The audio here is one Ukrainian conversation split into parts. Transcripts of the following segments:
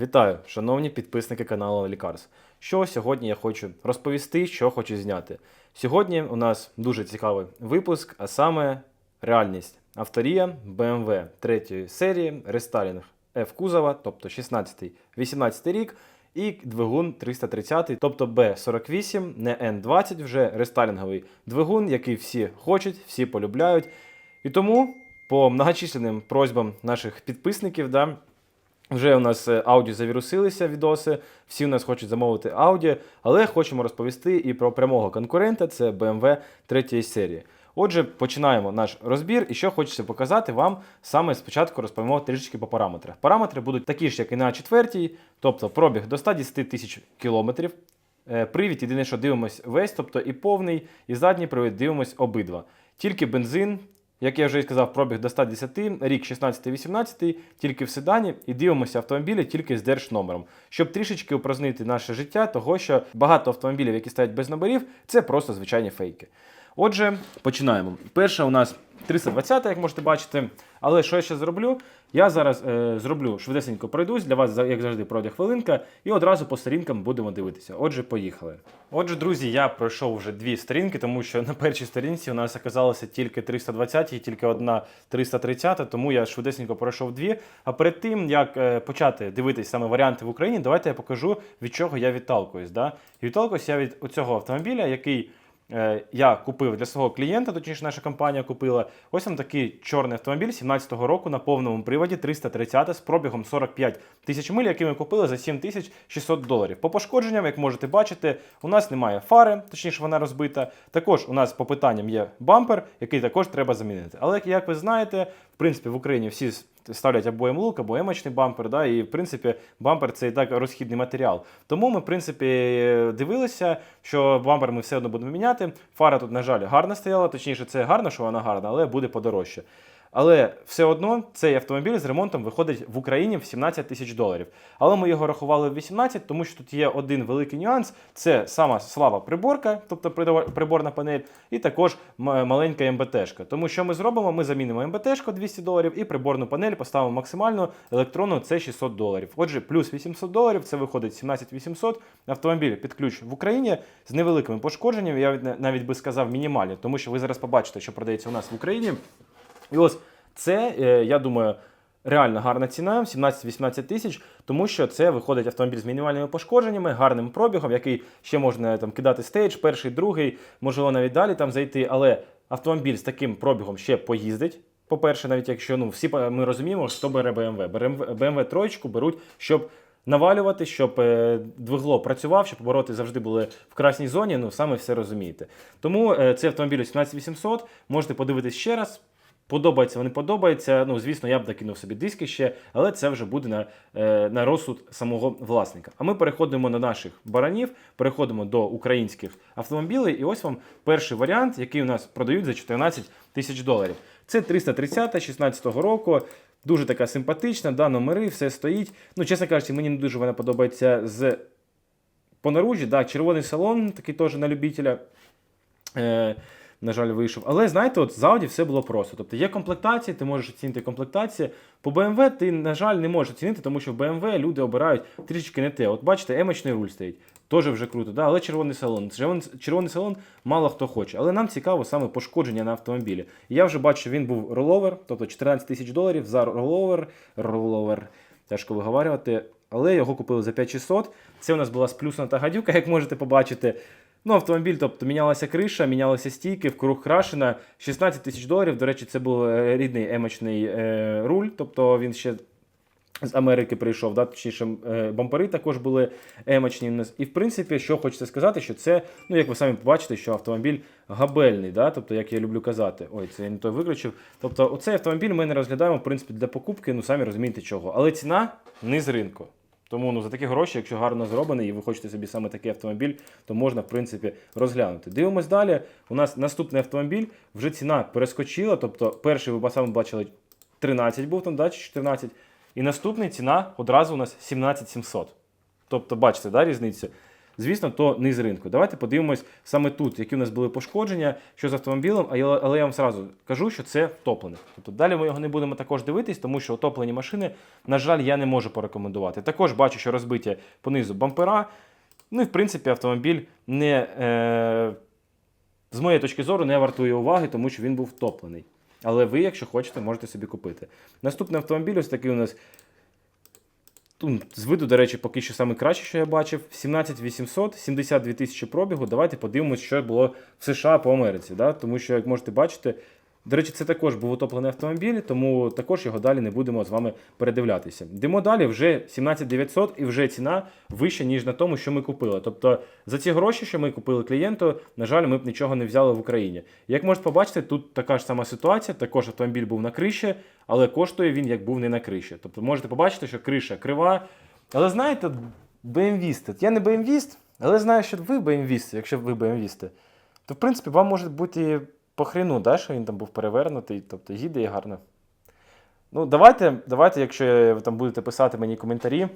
Вітаю, шановні підписники каналу Лікарс. Що сьогодні я хочу розповісти, що хочу зняти. Сьогодні у нас дуже цікавий випуск, а саме реальність. Авторія BMW 3 серії, рестайлінг F кузова, тобто 16-18 рік, і двигун 330, тобто B48, не N20 вже рестайлінговий двигун, який всі хочуть, всі полюбляють. І тому по многочисленним просьбам наших підписників, да, вже у нас е, аудіо завірусилися відоси, всі у нас хочуть замовити аудіо, але хочемо розповісти і про прямого конкурента це BMW 3 серії. Отже, починаємо наш розбір, і що хочеться показати вам саме спочатку розповімо трішечки по параметрах. Параметри будуть такі ж, як і на четвертій, тобто пробіг до 110 тисяч кілометрів. Е, Привід, єдине, що дивимось весь, тобто і повний, і задній привід дивимось обидва. Тільки бензин, як я вже і сказав, пробіг до 110, рік 16-18, тільки в седані, і дивимося автомобілі тільки з держномером, щоб трішечки упразнити наше життя, того що багато автомобілів, які стоять без номерів, це просто звичайні фейки. Отже, починаємо. Перша у нас 320, як можете бачити. Але що я ще зроблю? Я зараз е, зроблю швидесенько пройдусь для вас, як завжди, пройде хвилинка, і одразу по сторінкам будемо дивитися. Отже, поїхали. Отже, друзі, я пройшов вже дві сторінки, тому що на першій сторінці у нас оказалося тільки 320 і тільки одна 330, тому я швидесенько пройшов дві. А перед тим, як е, почати дивитись саме варіанти в Україні, давайте я покажу, від чого я відталкуюсь. Да? Відталкуюсь я від цього автомобіля, який я купив для свого клієнта, точніше, наша компанія купила. Ось там такий чорний автомобіль 17-го року на повному приводі 330 з пробігом 45 тисяч миль, який ми купили за 7600 доларів. По пошкодженням, як можете бачити, у нас немає фари, точніше, вона розбита. Також у нас по питанням є бампер, який також треба замінити. Але як ви знаєте, в принципі, в Україні всі ставлять або М-лук, або емочний бампер, да, і в принципі бампер це і так розхідний матеріал. Тому ми, в принципі, дивилися, що бампер ми все одно будемо міняти. Фара тут, на жаль, гарна стояла, точніше, це гарно, що вона гарна, але буде подорожче. Але все одно цей автомобіль з ремонтом виходить в Україні в 17 тисяч доларів. Але ми його рахували в 18, тому що тут є один великий нюанс: це сама слава приборка, тобто приборна панель, і також маленька МБТшка. Тому що ми зробимо? Ми замінимо МБТшку 200 доларів і приборну панель поставимо максимальну електронну це 600 доларів. Отже, плюс 800 доларів це виходить 17 800. Автомобіль під ключ в Україні з невеликими пошкодженнями. Я навіть би сказав мінімальні, тому що ви зараз побачите, що продається у нас в Україні. І ось це, е, я думаю, реально гарна ціна 17-18 тисяч, тому що це виходить автомобіль з мінімальними пошкодженнями, гарним пробігом, який ще можна там кидати стейдж, перший, другий, можливо, навіть далі там зайти. Але автомобіль з таким пробігом ще поїздить. По-перше, навіть якщо ну всі ми розуміємо, хто бере BMW. BMW, троєчку беруть, щоб навалювати, щоб е, двигло працював, щоб обороти завжди були в красній зоні. Ну саме все розумієте. Тому е, цей автомобіль 17800, можете подивитись ще раз. Подобається, вони подобаються. Ну, звісно, я б докинув собі диски ще, але це вже буде на, е, на розсуд самого власника. А ми переходимо на наших баранів, переходимо до українських автомобілів. І ось вам перший варіант, який у нас продають за 14 тисяч доларів. Це 330 16-го року. Дуже така симпатична, да, номери, все стоїть. Ну, чесно кажучи, мені не дуже вона подобається з по наружі. Да, червоний салон, такий теж на любителя. Е, на жаль, вийшов. Але знаєте, от з Audi все було просто. Тобто є комплектації, ти можеш оцінити комплектації. По BMW ти, на жаль, не можеш оцінити, тому що в BMW люди обирають трішечки не те. От бачите, емочний руль стоїть. Теж вже круто, да? але червоний салон. Червоний, салон мало хто хоче. Але нам цікаво саме пошкодження на автомобілі. Я вже бачу, він був роловер, тобто 14 тисяч доларів за роловер. Роловер, тяжко виговарювати. Але його купили за 5600. Це у нас була сплюснута гадюка, як можете побачити. Ну, автомобіль, тобто мінялася криша, мінялися стійки, вкруг крашена. 16 тисяч доларів. До речі, це був е, рідний емочний е, руль, тобто він ще з Америки прийшов, да? точніше, е, бампери також були емочні. І в принципі, що хочеться сказати, що це, ну як ви самі побачите, що автомобіль габельний, да? тобто, як я люблю казати, ой, це я не той виключив. Тобто, оцей автомобіль ми не розглядаємо в принципі для покупки, ну самі розумієте чого. Але ціна не з ринку. Тому ну, за такі гроші, якщо гарно зроблений і ви хочете собі саме такий автомобіль, то можна, в принципі, розглянути. Дивимось далі. У нас наступний автомобіль, вже ціна перескочила. Тобто, перший ви саме бачили 13 був там, да, чи 14. І наступний ціна одразу у нас 17700. Тобто, бачите, да, різницю? Звісно, то не з ринку. Давайте подивимось саме тут, які у нас були пошкодження, що з автомобілем, але я вам сразу кажу, що це втоплене. Тобто далі ми його не будемо також дивитись, тому що утоплені машини, на жаль, я не можу порекомендувати. Також бачу, що розбиті понизу бампера. Ну і в принципі автомобіль не. Е- з моєї точки зору, не вартує уваги, тому що він був втоплений. Але ви, якщо хочете, можете собі купити. Наступний автомобіль, ось такий у нас. Тут з виду, до речі, поки що саме краще, що я бачив. 17800, 72 тисячі пробігу. Давайте подивимось, що було в США по Америці. Да? Тому що, як можете бачити, до речі, це також був утоплений автомобіль, тому також його далі не будемо з вами передивлятися. Йдемо далі, вже 17900 і вже ціна вища, ніж на тому, що ми купили. Тобто за ці гроші, що ми купили клієнту, на жаль, ми б нічого не взяли в Україні. Як можете побачити, тут така ж сама ситуація. Також автомобіль був на криші, але коштує він як був не на криші. Тобто можете побачити, що криша крива. Але знаєте, BMW, я не BMW, але знаю, що ви BMW, якщо ви BMW, то в принципі вам може бути по хріну, да, що він там був перевернутий, тобто їде і гарно. Ну, давайте, давайте, якщо ви там будете писати мені коментарі,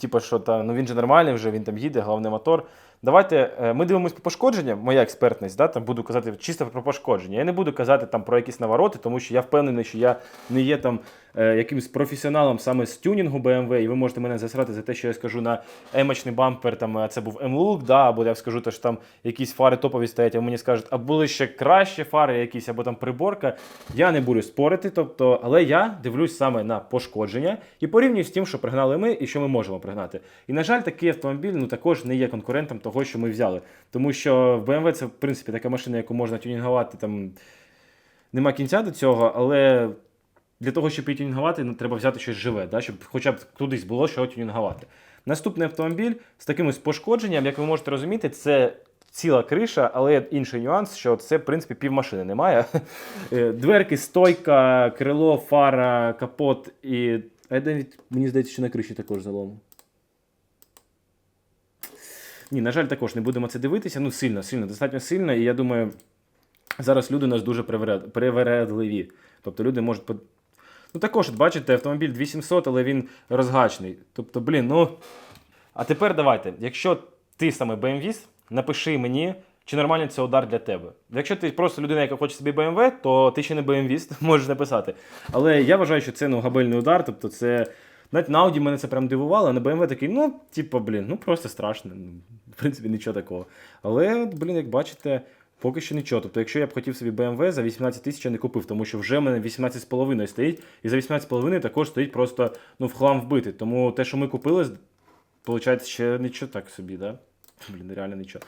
типу, що там, ну він же нормальний, вже він там їде, головний мотор. Давайте е, ми дивимося по пошкодженням, моя експертність, да, там буду казати чисто про пошкодження. Я не буду казати там про якісь навороти, тому що я впевнений, що я не є там е, якимось професіоналом саме з тюнінгу BMW, і ви можете мене засрати за те, що я скажу на емочний бампер, там це був M-Look, да, або я скажу, що там якісь фари топові стоять, а мені скажуть, а були ще кращі фари, якісь, або там приборка. Я не буду спорити, тобто, але я дивлюсь саме на пошкодження і порівнюю з тим, що пригнали ми і що ми можемо пригнати. І, на жаль, такий автомобіль ну, також не є конкурентом того, що ми взяли. Тому що в BMW це, в принципі, така машина, яку можна тюнінгувати там. Нема кінця до цього, але для того, щоб її тюнінгувати, ну, треба взяти щось живе, да? щоб хоча б кудись було що тюнінгувати. Наступний автомобіль з таким ось пошкодженням, як ви можете розуміти, це ціла криша, але інший нюанс, що це, в принципі, півмашини немає. Е, Дверки, стойка, крило, фара, капот і. А мені здається, що на криші також залом. Ні, на жаль, також не будемо це дивитися. Ну, сильно, сильно, достатньо сильно. І я думаю, зараз люди у нас дуже приверед- привередливі. Тобто люди можуть. Ну також, бачите, автомобіль 2700, але він розгачений. Тобто, блін, ну. А тепер давайте, якщо ти саме BMW, напиши мені, чи нормальний це удар для тебе. Якщо ти просто людина, яка хоче собі BMW, то ти ще не BMW, можеш написати. Але я вважаю, що це ну, габельний удар, тобто це. Навіть на Audi мене це прям дивувало, а на BMW такий, ну, типу, блін, ну просто страшно. Ну, В принципі, нічого такого. Але, блін, як бачите, поки що нічого. Тобто, якщо я б хотів собі BMW, за 18 тисяч я не купив, тому що вже в мене 18,5 стоїть, і за 18,5 також стоїть просто ну, в хлам вбитий. Тому те, що ми купили, виходить, ще нічого так собі, да? Блін, реально нічого.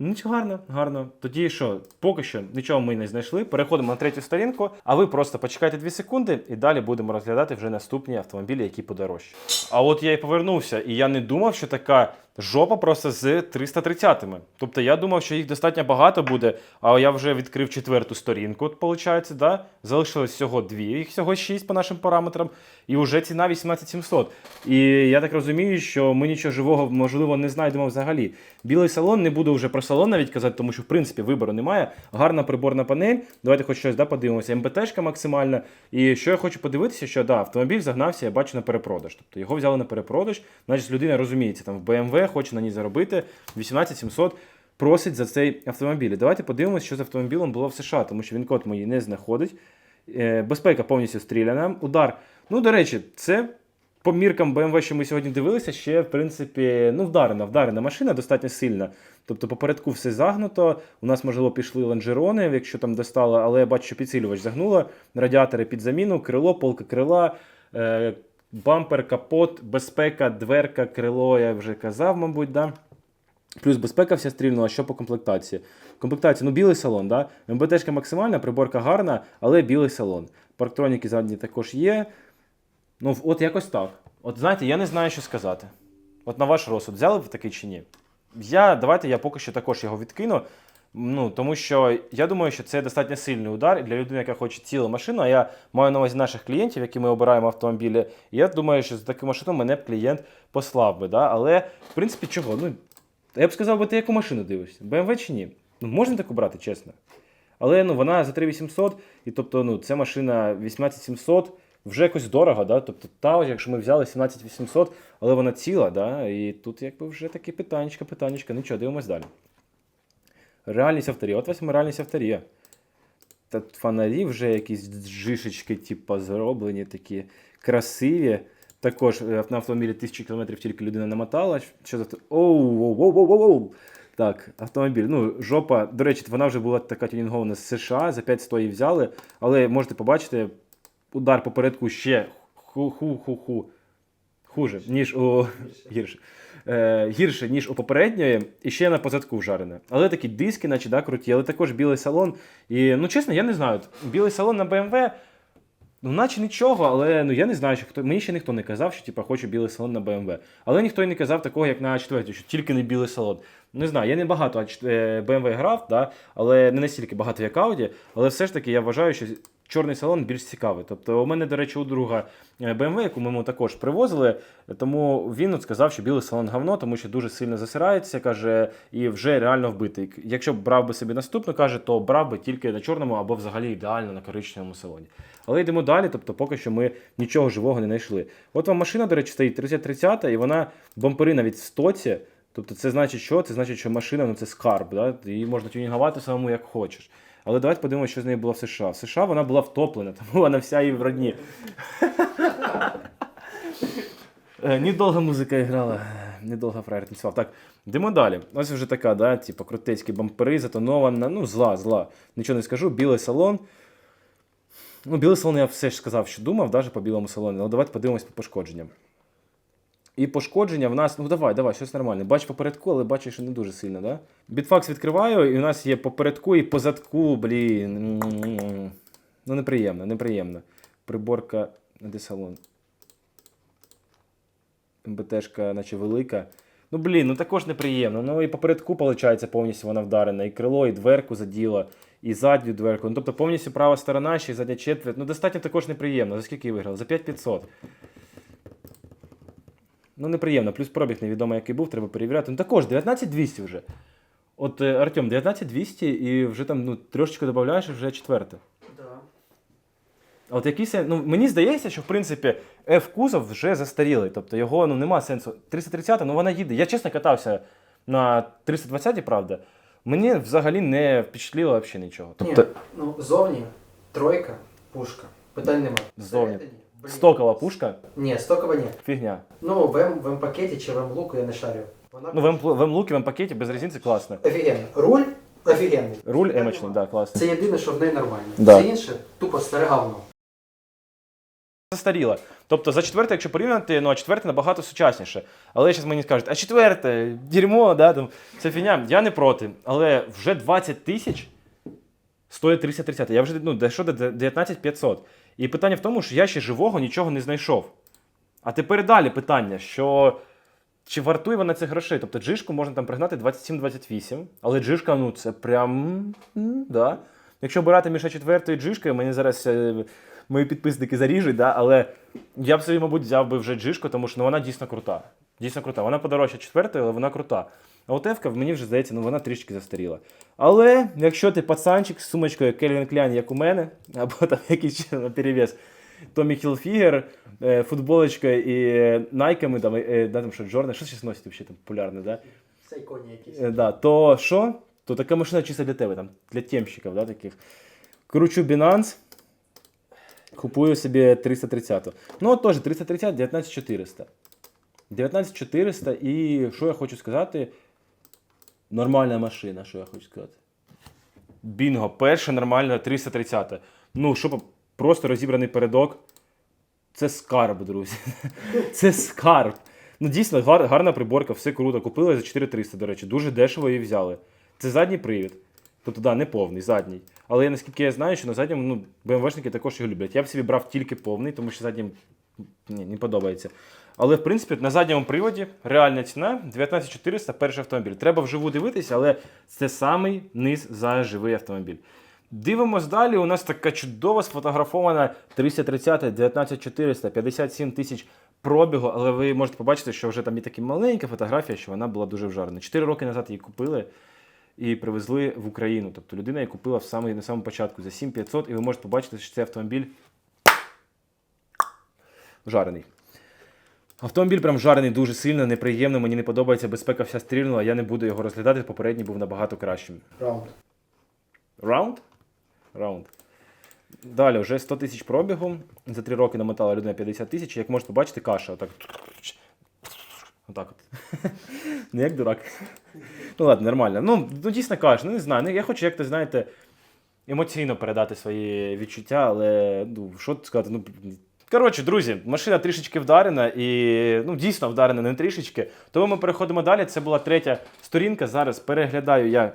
Ну, Нічого гарно, гарно. Тоді що, поки що нічого ми не знайшли. Переходимо на третю сторінку, а ви просто почекайте 2 секунди і далі будемо розглядати вже наступні автомобілі, які подорожчі. А от я і повернувся, і я не думав, що така жопа просто з 330-ми. Тобто я думав, що їх достатньо багато буде, а я вже відкрив четверту сторінку, виходить, да? залишилось всього дві, їх всього 6 по нашим параметрам, і вже ціна 18700. І я так розумію, що ми нічого живого, можливо, не знайдемо взагалі. Білий салон, не буду вже про салон навіть казати, тому що в принципі вибору немає. Гарна приборна панель. Давайте хоч щось да, подивимося. МБТшка максимальна. І що я хочу подивитися, що да, автомобіль загнався, я бачу на перепродаж. Тобто його взяли на перепродаж, значить людина розуміється, там в BMW хоче на ній заробити 18700 просить за цей автомобіль. Давайте подивимося, що з автомобілем було в США, тому що він код мої не знаходить. Е, Безпека повністю стріляна. Удар. Ну, до речі, це по міркам BMW, що ми сьогодні дивилися, ще, в принципі, ну, вдарена, вдарена машина достатньо сильна. Тобто попередку все загнуто. У нас, можливо, пішли лонжерони, якщо там достало, але я бачу, що підсилювач загнуло, радіатори під заміну, крило, полка крила, е, бампер, капот, безпека, дверка, крило, я вже казав, мабуть, да? Плюс безпека вся стрільнула, що по комплектації. Комплектація, ну білий салон, да? МБТшка максимальна, приборка гарна, але білий салон. Парктроніки задні також є. Ну, от якось так. От знаєте, я не знаю, що сказати. От на ваш розсуд, взяли б такий чи ні? Я, давайте я поки що також його відкину. Ну, тому що я думаю, що це достатньо сильний удар для людини, яка хоче цілу машину. А я маю на увазі наших клієнтів, які ми обираємо автомобілі. І я думаю, що за таку машину мене б клієнт послав би. Да? Але, в принципі, чого? Ну, я б сказав би, ти яку машину дивишся? BMW чи ні? Ну, можна таку брати, чесно. Але ну, вона за 3800, і тобто ну, це машина 18700. вже якось дорого, да? тобто та, якщо ми взяли 17800, але вона ціла, да? і тут якби вже такі питаннячка, питаннячка. Нічого, дивимось далі. Реальність авторія. От візьмемо реальність авторія. Та фонарі вже якісь жишечки, типу, зроблені, такі красиві. Також е, на автомобілі 1000 км тільки людина намотала. Що за оу, оу, оу, оу, оу, оу. Так, автомобіль. Ну, жопа. До речі, вона вже була така тюнінгована з США, за 500 її взяли, але можете побачити, удар попередку ще ху-ху-ху-ху. Хуже, ніж у гірше. Е, гірше, ніж у попередньої, і ще на позадку вжарене. Але такі диски, наче да, круті, але також білий салон. І, ну чесно, я не знаю. Білий салон на BMW, ну, наче нічого, але ну, я не знаю, що хто. Мені ще ніхто не казав, що типу, хочу білий салон на BMW. Але ніхто і не казав такого, як на А4, що тільки не білий салон. Не знаю, я не багато А4 е, BMW грав, да, але не настільки багато, як Audi. Але все ж таки я вважаю, що чорний салон більш цікавий. Тобто, у мене, до речі, у друга е, BMW, яку ми йому також привозили, тому він от сказав, що білий салон говно, тому що дуже сильно засирається, каже, і вже реально вбитий. Якщо б брав би собі наступну, каже, то брав би тільки на чорному або взагалі ідеально на коричневому салоні. Але йдемо далі, тобто поки що ми нічого живого не знайшли. От вам машина, до речі, стоїть 3030, і вона бампери навіть в стоці. Тобто це значить що? Це значить, що машина ну це скарб, да? її можна тюнінгувати самому як хочеш. Але давайте подивимося, що з нею було в США. В США вона була втоплена, тому вона вся і в родні. Е, Недовго музика грала, недовго фраєр танцював. Так, йдемо далі. Ось вже така, да, типу, крутецькі бампери, затонована, ну, зла, зла. Нічого не скажу, білий салон. Ну, білий салон я все ж сказав, що думав, навіть по білому салону. Але давайте подивимось по пошкодженням. І пошкодження в нас, ну давай, давай, щось нормальне. Бач попередку, але бачиш, що не дуже сильно, да? Бітфакс відкриваю, і у нас є попередку і позадку, блін. Ну, неприємно, неприємно. Приборка, де салон? МБТшка, наче велика. Ну, блін, ну також неприємно. Ну і попередку, виходить, повністю вона вдарена. І крило, і дверку заділа, і задню дверку. Ну, тобто повністю права сторона, ще й задня четверть. Ну, достатньо також неприємно. За скільки виграв? За 5500. Ну, неприємно. Плюс пробіг невідомо, який був, треба перевіряти. Ну також 19200 вже. От е, Артем, 19200 і вже там ну, трошечки додаєш, і вже четверте. Да. А От якийсь, ну мені здається, що в принципі F-кузов вже застарілий, тобто його ну нема сенсу. 330, ну вона їде. Я чесно катався на 320, правда. Мені взагалі не впечатлило взагалі нічого. Тобто Ні, ну зовні тройка, пушка. Питань нема. Ззовні. Всередині, блін. стокова пушка, Ні, стокова ні. фігня. Ну, в М, в чи в М-луку я не шарю. Вона Ну в М- в М-пакеті без різниці класно. офігенно. Руль офігенний. Руль емочний, да, класно. Це єдине, що в неї нормально. Да. Все інше тупо старе говно. Застаріла. Тобто за четверте, якщо порівняти, ну а четверте набагато сучасніше. Але зараз мені скажуть, а четверте, дерьмо, да, там, це фігня. Я не проти. Але вже 20 тисяч стоїть 330. Я вже ну, дійшов до 19 500. І питання в тому, що я ще живого нічого не знайшов. А тепер далі питання, що чи вартує вона цих грошей? Тобто джишку можна там пригнати 27-28, але джишка, ну це прям. Да. Якщо обирати між четвертою джишкою, мені зараз е, мої підписники заріжуть, да, але я б собі, мабуть, взяв би вже джишку, тому що ну, вона дійсно крута. Дійсно крута. Вона подорожча четвертої, але вона крута. А от Евка, мені вже здається, ну вона трішки застаріла. Але якщо ти пацанчик з сумочкою Кельвін Кляйн, як у мене, або там якийсь на перевес, Томі Хілфігер, е, футболочка і е, найками, там, е, да, там що, Джордан, що зараз носить взагалі там популярне, да? Це іконі якісь. Е, да, то що? То така машина чисто для тебе, там, для темщиків, да, таких. Кручу Binance, купую собі 330. Ну, от теж 330, 19400. 19400 і що я хочу сказати? Нормальна машина, що я хочу сказати. Бінго, перша нормальна 330. Ну, щоб просто розібраний передок. Це скарб, друзі. Це скарб. Ну, дійсно, гар, гарна приборка, все круто. Купили за 4300, до речі, дуже дешево її взяли. Це задній привід. Тобто, да, не повний, задній. Але я, наскільки я знаю, що на задньому ну, БМВшники також його люблять. Я б собі брав тільки повний, тому що заднім ні, не подобається. Але в принципі на задньому приводі реальна ціна 19400 перший автомобіль. Треба вживу дивитися, але це самий низ за живий автомобіль. Дивимось далі. У нас така чудова сфотографована 330 19400 57 тисяч пробігу, але ви можете побачити, що вже там є така маленька фотографія, що вона була дуже вжарена. Чотири роки назад її купили і привезли в Україну. Тобто людина її купила в самий, на самому початку за 7500, і ви можете побачити, що цей автомобіль Вжарений. Автомобіль прям жарений дуже сильно, неприємно, мені не подобається, безпека вся стрільнула, я не буду його розглядати, попередній був набагато кращим. Раунд. Раунд? Раунд. Далі, вже 100 тисяч пробігу. За 3 роки намотала людина 50 тисяч. Як можете побачити, каша. Отак. Отак от. Не як дурак. Ну ладно, нормально. Ну, ну дійсно каша, ну не знаю. Ну, я хочу, як то знаєте, емоційно передати свої відчуття, але ну, що тут сказати? Ну, коротше, друзі, машина трішечки вдарена і ну, дійсно вдарена, не трішечки. Тому ми переходимо далі. Це була третя сторінка. Зараз переглядаю я.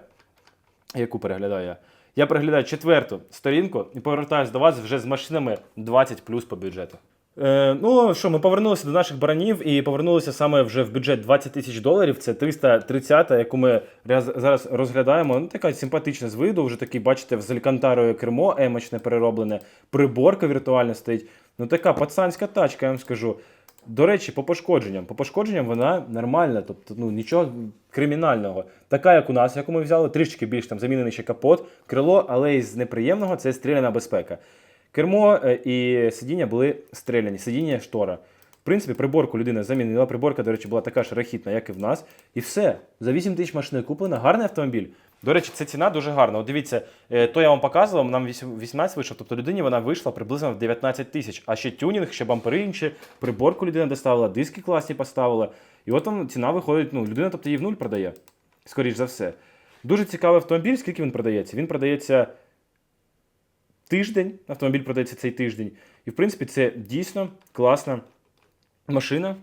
Яку переглядаю я? Я переглядаю четверту сторінку і повертаюся до вас вже з машинами 20 плюс по бюджету. Е, ну що, ми повернулися до наших баранів і повернулися саме вже в бюджет 20 тисяч доларів. Це 330, яку ми зараз розглядаємо. Ну, така симпатична з виду. Вже такий, бачите, з алькантарою кермо емочне перероблене, приборка віртуальна стоїть. Ну така пацанська тачка, я вам скажу. До речі, по пошкодженням. По пошкодженням вона нормальна, тобто ну, нічого кримінального. Така, як у нас, яку ми взяли, трішки більш там замінений ще капот, крило, але із неприємного це стріляна безпека. Кермо е, і сидіння були стріляні, сидіння штора. В принципі, приборку людина замінила. Приборка, до речі, була така ж рахітна, як і в нас. І все. За 8 тисяч машини куплена. Гарний автомобіль. До речі, ця ціна дуже гарна. От дивіться, е, то я вам показував, нам 18 вийшов, тобто людині вона вийшла приблизно в 19 тисяч. А ще тюнінг, ще бампери інші, приборку людина доставила, диски класні поставила. І от там ціна виходить, ну, людина, тобто її в нуль продає, скоріш за все. Дуже цікавий автомобіль, скільки він продається? Він продається тиждень. Автомобіль продається цей тиждень. І, в принципі, це дійсно класна машина.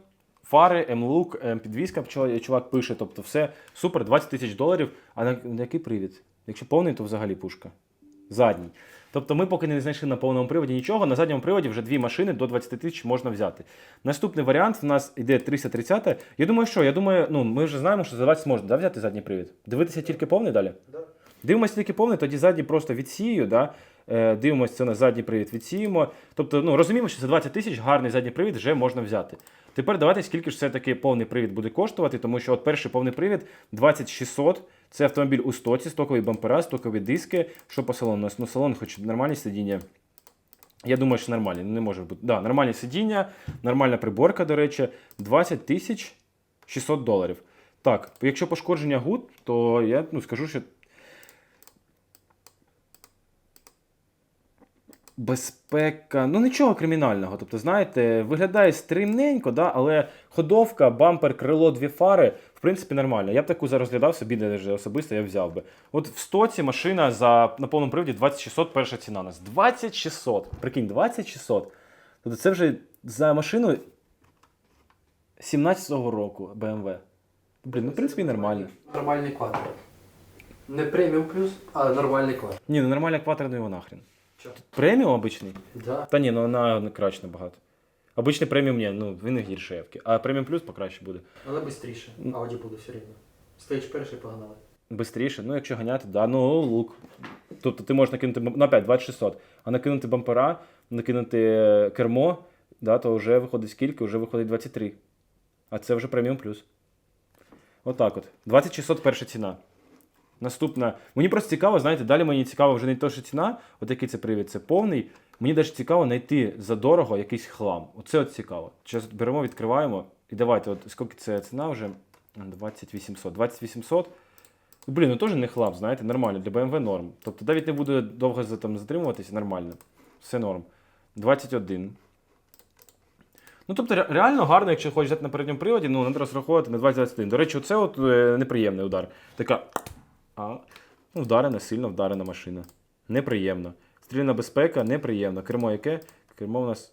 Фари, М-лук, М-підвізка, чувак- пише, тобто все супер, 20 тисяч доларів. А на, який привід? Якщо повний, то взагалі пушка. Задній. Тобто ми поки не знайшли на повному приводі нічого. На задньому приводі вже дві машини до 20 тисяч можна взяти. Наступний варіант в нас іде 330. Я думаю, що? Я думаю, ну ми вже знаємо, що за 20 можна да, взяти задній привід. Дивитися тільки повний далі? Да. Дивимося тільки повний, тоді задній просто відсію, да? Е, дивимося це на задній привід, відсіємо. Тобто, ну розуміємо, що за 20 тисяч гарний задній привід вже можна взяти. Тепер давайте скільки ж все-таки повний привід буде коштувати, тому що от перший повний привід 20600. Це автомобіль у стоці, стокові бампера, стокові диски. Що по салону? Ну, салон, хоч нормальні сидіння. Я думаю, що нормальні, не може бути. Да, нормальні сидіння, нормальна приборка, до речі, 20 тисяч 600 доларів. Так, якщо пошкодження гуд, то я ну, скажу, що безпека, ну нічого кримінального. Тобто, знаєте, виглядає стримненько, да, але ходовка, бампер, крило, дві фари, в принципі, нормально. Я б таку зараз розглядав собі, навіть особисто я взяв би. От в стоці машина за на повному приводі 2600 перша ціна у нас. 2600. Прикинь, 2600. Тобто це вже за машину 17-го року BMW. Блін, ну в принципі нормально. Нормальний квадр. Не преміум плюс, але нормальний квадр. Ні, ну нормальна квадра, ну його нахрен. Чо? Преміум обичний? Да. Та ні, ну вона краще набагато. Обичний преміум ні, ну він не гірше явки. А преміум плюс покраще буде. Але швидше. Ауді буде все рівно. Стоїш перший погнали. Бистріше, ну якщо ганяти, да, ну лук. Тобто ти можеш накинути ну, опять 2600, а накинути бампера, накинути е, кермо, да, то вже виходить скільки? Вже виходить 23. А це вже преміум плюс. Отак от. 2600 перша ціна. Наступна. Мені просто цікаво, знаєте, далі мені цікаво вже не то, що ціна, от який це привід, це повний. Мені навіть цікаво знайти задорого якийсь хлам. Оце от цікаво. Зараз беремо, відкриваємо. І давайте, от скільки це ціна вже? 2800. 2800. Ну, Блін, ну теж не хлам, знаєте, нормально, для BMW норм. Тобто навіть не буду довго за- там затримуватися, нормально. Все норм. 21. Ну, тобто, реально гарно, якщо хочеш взяти на передньому приводі, ну, треба розраховувати на 2021. До речі, оце от е, неприємний удар. Така. А, ну, вдарена, сильно вдарена машина. Неприємно. Стрільна безпека, неприємно. Кермо яке? Кермо у нас,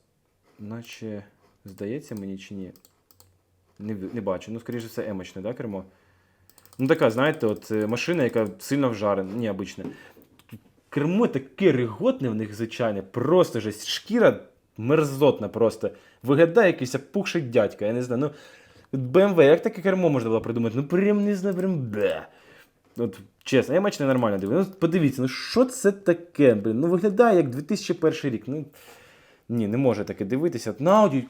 наче, здається мені чи ні? Не, не бачу. Ну, скоріше все, емочне, да, кермо? Ну, така, знаєте, от е, машина, яка сильно вжарена, необична. Кермо таке риготне в них, звичайне, просто жесть. Шкіра мерзотна просто. Виглядає якийсь опухший дядька, я не знаю. Ну, BMW, як таке кермо можна було придумати? Ну, прям не знаю, прям бе. От, чесно, я матч не нормально дивлюся. Ну, подивіться, ну що це таке? Блін? Ну, виглядає як 2001 рік. Ну, ні, не може таке дивитися. От На ауді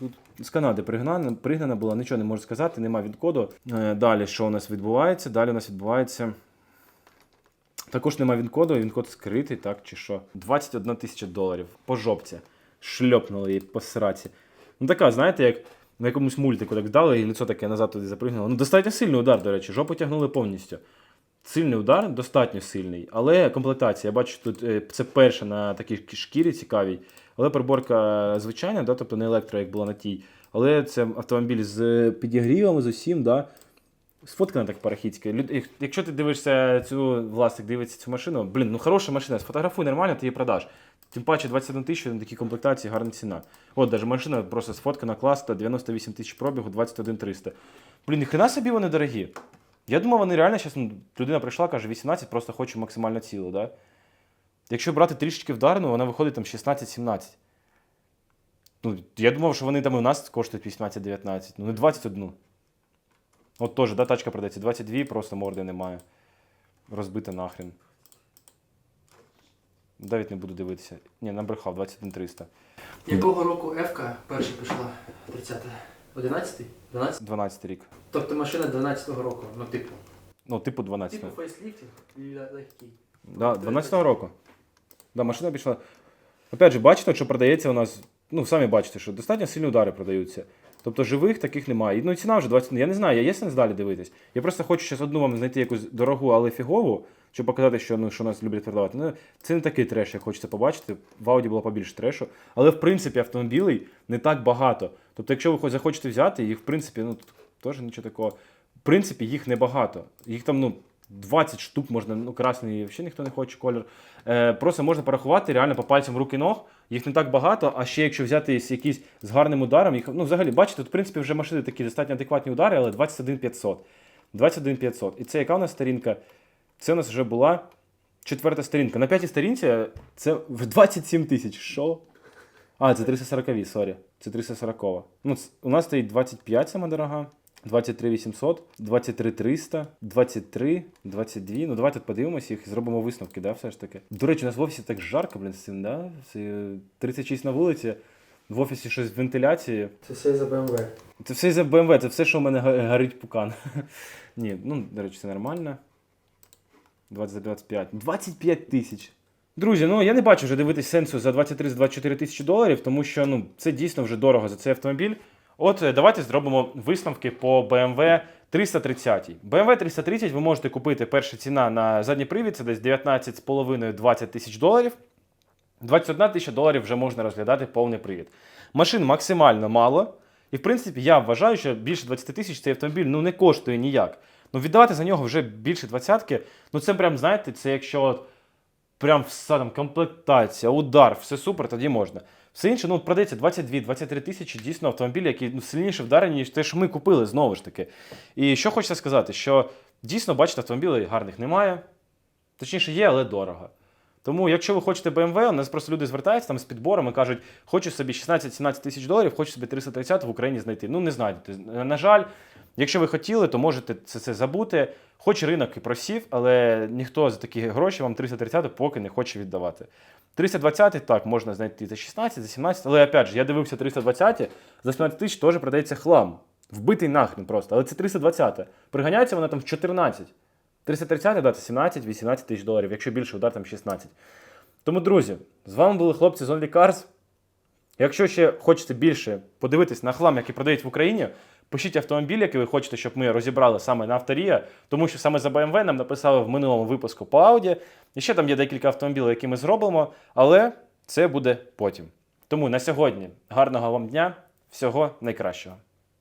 тут з Канади пригнана, пригнана була, нічого не можу сказати, нема відкоду. Е, Далі, що у нас відбувається? Далі у нас відбувається. Також нема він-коду, він код скритий, так чи що? 21 тисяча доларів по жопці. шльопнули її по сраці. Ну така, знаєте, як на якомусь мультику так дали, і лицо таке назад туди запригнуло. Ну, достатньо сильний удар, до речі, жопу тягнули повністю. Сильний удар, достатньо сильний, але комплектація, я бачу, тут е, це перша на такій шкірі цікавій, але приборка звичайна, да, тобто не електро, як була на тій. Але це автомобіль з підігрівом, з усім, да. Сфоткана так як- Якщо ти дивишся цю власник, дивиться цю машину, блін, ну хороша машина, сфотографуй нормально, ти її продаш. Тим паче 21 тисяч на такій комплектації гарна ціна. От даже машина просто сфоткана класна, 98 тисяч пробігу, 21 300. Блін, ніхрена собі вони дорогі. Я думав, вони реально зараз ну, людина прийшла, каже, 18, просто хочу максимально цілу, да? Якщо брати трішечки вдарну, вона виходить там 16-17. Ну, я думав, що вони там і у нас коштують 18-19, ну не 21. От теж, да, тачка продається 22, просто морди немає. Розбита нахрен. Навіть не буду дивитися. Ні, набрехав 21 300. Якого року F перша пішла? 30 11 12 12 рік. Тобто машина 12-го року. Ну, типу. Ну, типу 12. Типу фейсліфтинг ле- легкий. Да, 12-го року. Да, машина пішла. Опять же, бачите, що продається у нас. Ну, самі бачите, що достатньо сильні удари продаються. Тобто живих таких немає. Ну, ціна вже 20. Я не знаю, я є сенс далі дивитись. Я просто хочу зараз одну вам знайти якусь дорогу, але фігову, щоб показати, що, ну, що нас люблять продавати. Ну, це не такий треш, як хочеться побачити. В Ауді було побільше трешу. Але в принципі автомобілей не так багато. Тобто, якщо ви хоч захочете взяти, їх в принципі, ну теж нічого такого. В принципі, їх небагато. Їх там, ну. 20 штук можна, ну красний взагалі ніхто не хоче колір. Е, просто можна порахувати реально по пальцям руки ног. Їх не так багато, а ще якщо взяти якісь з гарним ударом, їх, ну взагалі, бачите, тут в принципі вже машини такі достатньо адекватні удари, але 21 500. 21 500. І це яка у нас сторінка? Це у нас вже була четверта сторінка. На п'ятій сторінці це в 27 тисяч. Що? А, це 340, сорі. Це 340. Ну, у нас стоїть 25 сама дорога. 23 800, 23 300, 23, 22. Ну давайте подивимося їх і зробимо висновки, да, все ж таки. До речі, у нас в офісі так жарко, блін, з цим, да? Це, е, 36 на вулиці, в офісі щось з вентиляції. Це все за BMW. Це все за BMW, це все, що у мене горить пукан. Ні, ну, до речі, це нормально. 20 за 25. 25 тисяч. Друзі, ну я не бачу вже дивитись сенсу за 23-24 тисячі доларів, тому що ну, це дійсно вже дорого за цей автомобіль. От е, давайте зробимо висновки по BMW 330. BMW 330 ви можете купити перша ціна на задній привід, це десь 19,5-20 тисяч доларів. 21 тисяча доларів вже можна розглядати повний привід. Машин максимально мало. І в принципі, я вважаю, що більше 20 тисяч цей автомобіль ну, не коштує ніяк. Ну, віддавати за нього вже більше двадцятки, ну це прям, знаєте, це якщо от прям все там комплектація, удар, все супер, тоді можна. Все інше, ну, продається 22-23 тисячі дійсно автомобіль, який ну, сильніше вдарені, ніж те, що ми купили знову ж таки. І що хочеться сказати, що дійсно, бачите, автомобілів гарних немає. Точніше, є, але дорого. Тому, якщо ви хочете BMW, у нас просто люди звертаються там з підбором і кажуть, хочу собі 16-17 тисяч доларів, хочу собі 330 в Україні знайти. Ну, не знайдете. На жаль, якщо ви хотіли, то можете це, це забути. Хоч ринок і просів, але ніхто за такі гроші вам 330 поки не хоче віддавати. 320 так, можна знайти за 16, за 17, але опять же, я дивився 320, за 17 тисяч теж продається хлам. Вбитий нахрен просто. Але це 320. Приганяється вона там в 14. 330 да, це 17-18 тисяч доларів, якщо більше удар, там 16. Тому, друзі, з вами були хлопці з Only Cars. Якщо ще хочете більше подивитись на хлам, який продають в Україні, пишіть автомобіль, який ви хочете, щоб ми розібрали саме на авторія, тому що саме за BMW нам написали в минулому випуску по Audi. І ще там є декілька автомобілів, які ми зробимо, але це буде потім. Тому на сьогодні гарного вам дня, всього найкращого.